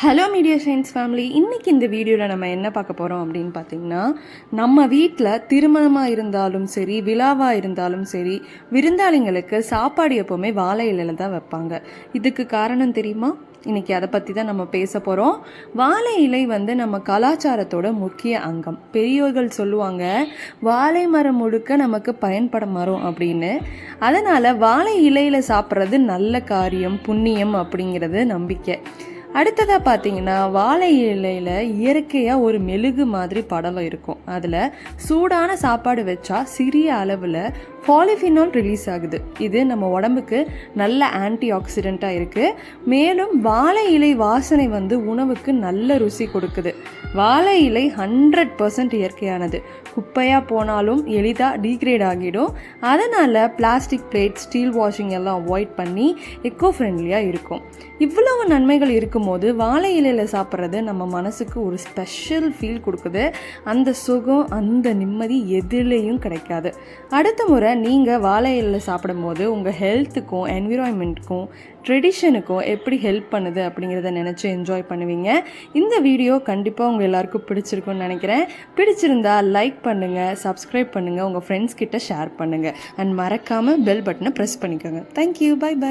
Hello media science family இன்றைக்கி இந்த வீடியோவில் நம்ம என்ன பார்க்க போகிறோம் அப்படின்னு பார்த்தீங்கன்னா நம்ம வீட்டில் திருமணமாக இருந்தாலும் சரி விழாவாக இருந்தாலும் சரி விருந்தாளிங்களுக்கு சாப்பாடு எப்போவுமே வாழை இலையில தான் வைப்பாங்க. இதுக்கு காரணம் தெரியுமா? இன்றைக்கி அதை பற்றி தான் நம்ம பேச போகிறோம் வாழை இலை வந்து நம்ம கலாச்சாரத்தோட முக்கிய அங்கம். பெரியோர்கள் சொல்லுவாங்க வாழை மரம் முழுக்க நமக்கு பயன்பட மரம் அப்படின்னு. அதனால் வாழை இலையில் சாப்பிட்றது நல்ல காரியம் புண்ணியம் அப்படிங்கிறது நம்பிக்கை. அடுத்ததாக பார்த்தீங்கன்னா வாழை இலையில் இயற்கையாக ஒரு மெழுகு மாதிரி படலம் இருக்கும். அதில் சூடான சாப்பாடு வச்சா சிறிய அளவில் பாலிஃபினால் ரிலீஸ் ஆகுது. இது நம்ம உடம்புக்கு நல்ல ஆன்டி ஆக்சிடெண்ட்டாக இருக்குது மேலும் வாழை இலை வாசனை வந்து உணவுக்கு நல்ல ருசி கொடுக்குது. வாழை இலை ஹண்ட்ரட் பர்சன்ட் இயற்கையானது. குப்பையாக போனாலும் எளிதாக டீக்ரேட் ஆகிடும். அதனால் பிளாஸ்டிக் பிளேட் ஸ்டீல் வாஷிங் எல்லாம் அவாய்ட் பண்ணி எக்கோ ஃப்ரெண்ட்லியாக இருக்கும். இவ்வளவு நன்மைகள் இருக்கும் போது வாழை இலையில் சாப்பிட்றது நம்ம மனசுக்கு ஒரு ஸ்பெஷல் ஃபீல் கொடுக்குது. அந்த சுகம் அந்த நிம்மதி எதுலேயும் கிடைக்காது. அடுத்த முறை நீங்கள் வாழை இலையில் சாப்பிடும்போது உங்கள் ஹெல்த்துக்கும் என்விரான்மெண்ட்டுக்கும் ட்ரெடிஷனுக்கும் எப்படி ஹெல்ப் பண்ணுது அப்படிங்கிறத நினச்சி என்ஜாய் பண்ணுவீங்க. இந்த வீடியோ கண்டிப்பாக உங்கள் எல்லாருக்கும் பிடிச்சிருக்கும்னு நினைக்கிறேன். பிடிச்சிருந்தா லைக் பண்ணுங்கள் சப்ஸ்கிரைப் பண்ணுங்கள் உங்கள் ஃப்ரெண்ட்ஸ் கிட்ட ஷேர் பண்ணுங்கள் அண்ட் மறக்காமல் பெல் பட்டனை ப்ரெஸ் பண்ணிக்கோங்க. Thank you bye by